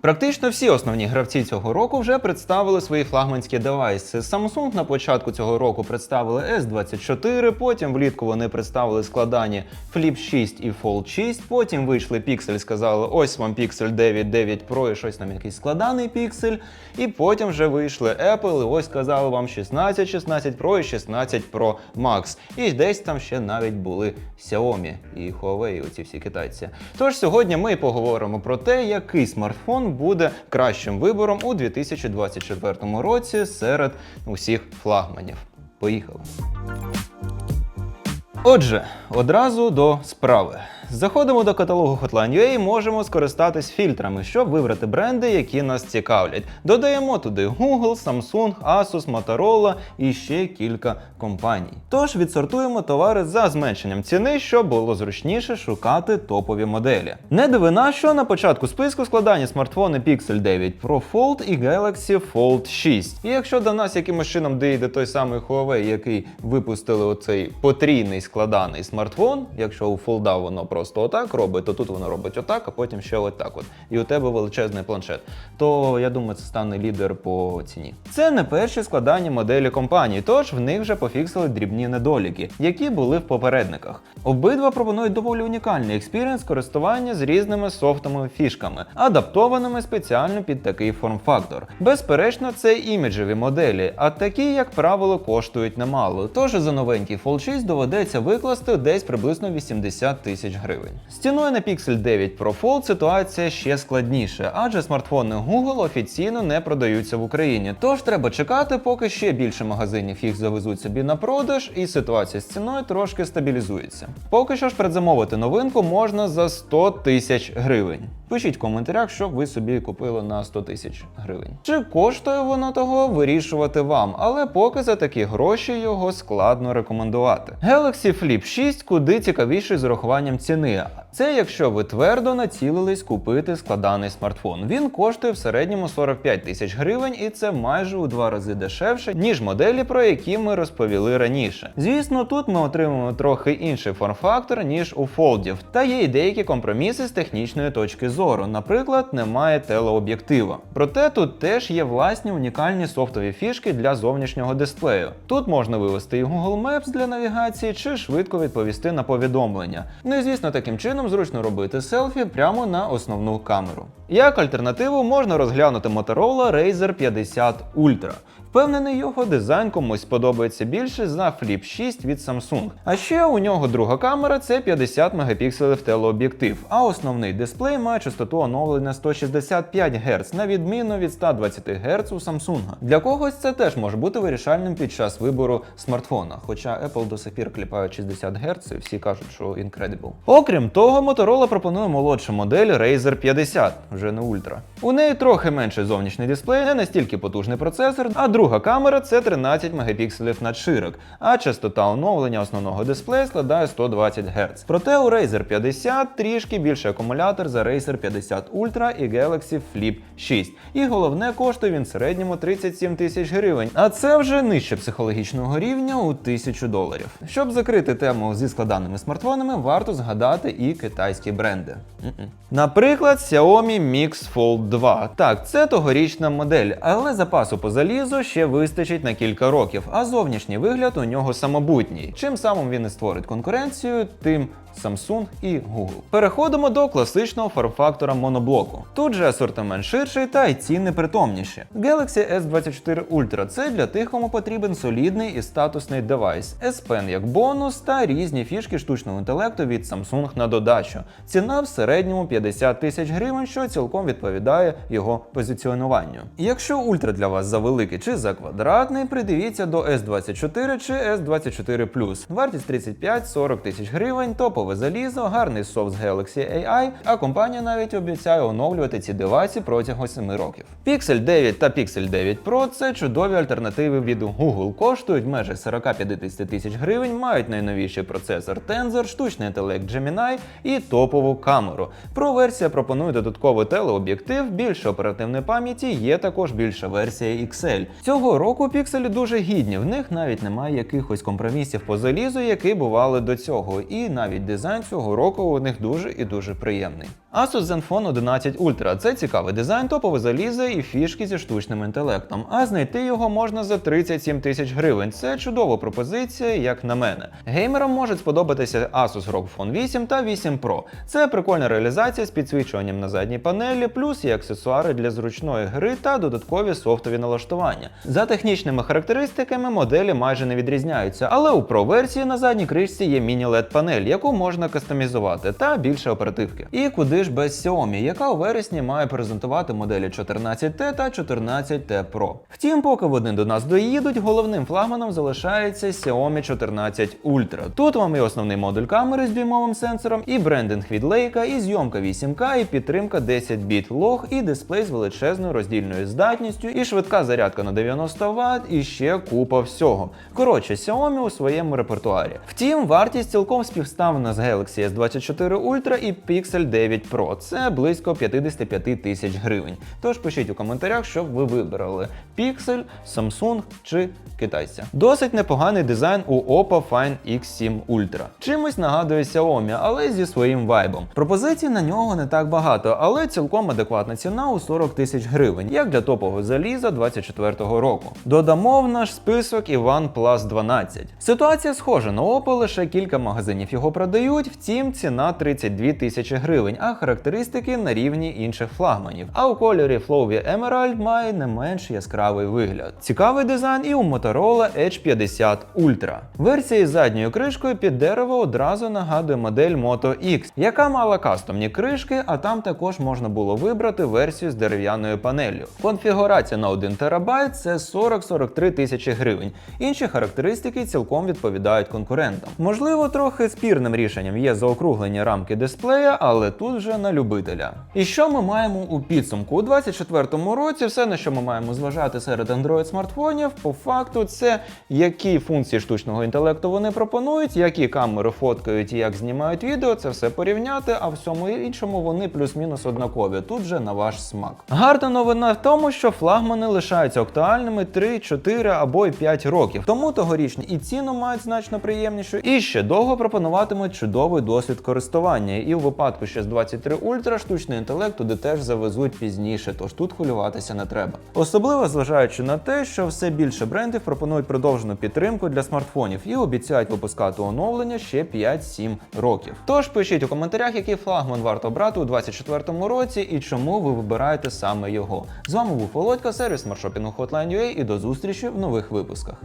Практично всі основні гравці цього року вже представили свої флагманські девайси. Samsung на початку цього року представили S24, потім влітку вони представили складані Flip 6 і Fold 6, потім вийшли Pixel, сказали, ось вам Pixel 9, 9 Pro і щось там якийсь складаний Pixel. І потім вже вийшли Apple, і ось сказали вам 16, 16 Pro і 16 Pro Max. І десь там ще навіть були Xiaomi і Huawei, оці всі китайці. Тож сьогодні ми поговоримо про те, який смартфон буде кращим вибором у 2024 році серед усіх флагманів. Поїхали! Отже, одразу до справи. Заходимо до каталогу Hotline.ua і можемо скористатись фільтрами, щоб вибрати бренди, які нас цікавлять. Додаємо туди Google, Samsung, Asus, Motorola і ще кілька компаній. Тож відсортуємо товари за зменшенням ціни, щоб було зручніше шукати топові моделі. Не дивина, що на початку списку складані смартфони Pixel 9 Pro Fold і Galaxy Fold 6. І якщо до нас якимось чином дійде той самий Huawei, який випустили оцей потрійний складаний смартфон, якщо у Fold воно просто отак робить, то тут воно робить отак, а потім ще отак. От. І у тебе величезний планшет. То я думаю, це стане лідер по ціні. Це не перші складання моделі компанії, тож в них вже пофіксили дрібні недоліки, які були в попередниках. Обидва пропонують доволі унікальний експірієнс користування з різними софтовими фішками, адаптованими спеціально під такий форм-фактор. Безперечно, це іміджеві моделі, а такі, як правило, коштують немало. Тож за новенький Fold 6 доведеться викласти десь приблизно 80 тисяч гривень. З ціною на Pixel 9 Pro Fold ситуація ще складніша, адже смартфони Google офіційно не продаються в Україні. Тож треба чекати, поки ще більше магазинів їх завезуть собі на продаж, і ситуація з ціною трошки стабілізується. Поки що ж предзамовити новинку можна за 100 тисяч гривень. Пишіть в коментарях, що ви собі купили на 100 тисяч гривень. Чи коштує воно того вирішувати вам, але поки за такі гроші його складно рекомендувати. Galaxy Flip 6 куди цікавіший з урахуванням ціни. Це якщо ви твердо націлились купити складаний смартфон. Він коштує в середньому 45 тисяч гривень, і це майже у два рази дешевше, ніж моделі, про які ми розповіли раніше. Звісно, тут ми отримуємо трохи інший форм-фактор, ніж у фолдів, та є й деякі компроміси з технічної точки зору. Наприклад, немає телеоб'єктива. Проте тут теж є власні унікальні софтові фішки для зовнішнього дисплею. Тут можна вивести і Google Maps для навігації чи швидко відповісти на повідомлення. Ну і звісно, таким чином зручно робити селфі прямо на основну камеру. Як альтернативу можна розглянути Motorola Razer 50 Ultra. Впевнений, його дизайн комусь сподобається більше за Flip 6 від Samsung. А ще у нього друга камера це 50 мегапікселів телеоб'єктив, а основний дисплей має частоту оновлення 165 Гц, на відміну від 120 Гц у Samsung. Для когось це теж може бути вирішальним під час вибору смартфона. Хоча Apple до сих пір кліпають 60 Гц, і всі кажуть, що incredible. Окрім того, Motorola пропонує молодшу модель Razer 50, вже не Ultra. У неї трохи менший зовнішній дисплей, не настільки потужний процесор, а друга камера це 13 мегапікселів надширок, а частота оновлення основного дисплея складає 120 Гц. Проте у Razer 50 трішки більший акумулятор за Razer 50 Ultra і Galaxy Flip 6. І головне, коштує він в середньому 37 тисяч гривень, а це вже нижче психологічного рівня у 1000 доларів. Щоб закрити тему зі складаними смартфонами, варто згадати і китайські бренди. Наприклад, Xiaomi Mix Fold 2. Так, це тогорічна модель, але запасу по залізу ще вистачить на кілька років, а зовнішній вигляд у нього самобутній. Чим самим він і створить конкуренцію, тим Samsung і Google. Переходимо до класичного форм-фактора моноблоку. Тут же асортимент ширший та й ціни притомніші. Galaxy S24 Ultra це для тих, кому потрібен солідний і статусний девайс, S Pen як бонус та різні фішки штучного інтелекту від Samsung на додачу. Ціна в середньому 50 тисяч гривень, що цілком відповідає його позиціонуванню. Якщо ультра для вас завеликий чи за квадратний, придивіться до S24 чи S24 Вартість 35-40 тисяч гривень, топове залізо, гарний софт з Galaxy AI, а компанія навіть обіцяє оновлювати ці девайси протягом 7 років. Pixel 9 та Pixel 9 Pro це чудові альтернативи від Google, коштують в межах 40-50 тисяч гривень, мають найновіший процесор Tensor, штучний інтелект Gemini і топову камеру. Pro версія пропонує додатковий телеоб'єктив, більше оперативної пам'яті, є також більша версія XL. Цього року пікселі дуже гідні, в них навіть немає якихось компромісів по залізу, які бували до цього, і навіть дизайн цього року у них дуже і дуже приємний. Asus Zenfone 11 Ultra це цікавий дизайн, топове залізо і фішки зі штучним інтелектом. А знайти його можна за 37 тисяч гривень. Це чудова пропозиція, як на мене. Геймерам можуть сподобатися Asus ROG Phone 8 та 8 Pro. Це прикольна реалізація з підсвічуванням на задній панелі, плюс є аксесуари для зручної гри та додаткові софтові налаштування. За технічними характеристиками моделі майже не відрізняються, але у Pro версії на задній кришці є міні-LED панель, яку можна кастомізувати, та більше оперативки. І куди ж без Xiaomi, яка у вересні має презентувати моделі 14T та 14T Pro. Втім, поки вони до нас доїдуть, головним флагманом залишається Xiaomi 14 Ultra. Тут вам і основний модуль камери з дюймовим сенсором, і брендинг від Leica, і зйомка 8К, і підтримка 10 біт лог, і дисплей з величезною роздільною здатністю, і швидка зарядка на 90 Вт, і ще купа всього. Коротше, Xiaomi у своєму репертуарі. Втім, вартість цілком співставна з Galaxy S24 Ultra і Pixel 9 Pro. Це близько 55 тисяч гривень. Тож пишіть у коментарях, що ви вибрали: Pixel, Samsung чи китайця. Досить непоганий дизайн у Oppo Find X7 Ultra. Чимось нагадує Xiaomi, але зі своїм вайбом. Пропозицій на нього не так багато, але цілком адекватна ціна у 40 тисяч гривень, як для топового заліза 24-го року. Додамо в наш список і OnePlus 12. Ситуація схожа на Oppo, лише кілька магазинів його продають, втім ціна 32 тисячі гривень, а характеристики на рівні інших флагманів. А у кольорі Flowy Emerald має не менш яскравий вигляд. Цікавий дизайн і у Motorola Edge 50 Ultra. Версія із задньою кришкою під дерево одразу нагадує модель Moto X, яка мала кастомні кришки, а там також можна було вибрати версію з дерев'яною панеллю. Конфігурація на 1 ТБ це 40-43 тисячі гривень. Інші характеристики цілком відповідають конкурентам. Можливо, трохи спірним рішенням є заокруглення рамки дисплея, але тут вже на любителя. І що ми маємо у підсумку? У 2024 році все, на що ми маємо зважати серед Android смартфонів, по факту, це які функції штучного інтелекту вони пропонують, які камери фоткають і як знімають відео, це все порівняти, а всьому іншому вони плюс-мінус однакові. Тут вже на ваш смак. Гарна новина в тому, що флагмани лишаються актуальними 3, 4 або й 5 років. Тому тогорічні і ціну мають значно приємнішу, і ще довго пропонуватимуть чудовий досвід користування. І у випадку ще з 23 Ultra штучний інтелект туди теж завезуть пізніше, тож тут хвилюватися не треба. Особливо зважаючи на те, що все більше брендів пропонують продовжену підтримку для смартфонів і обіцяють випускати оновлення ще 5-7 років. Тож пишіть у коментарях, який флагман варто брати у 2024 році і чому ви вибираєте саме його. З вами був Володька, сервіс маршопінгу Hotline.ua і до зустрічі в нових випусках.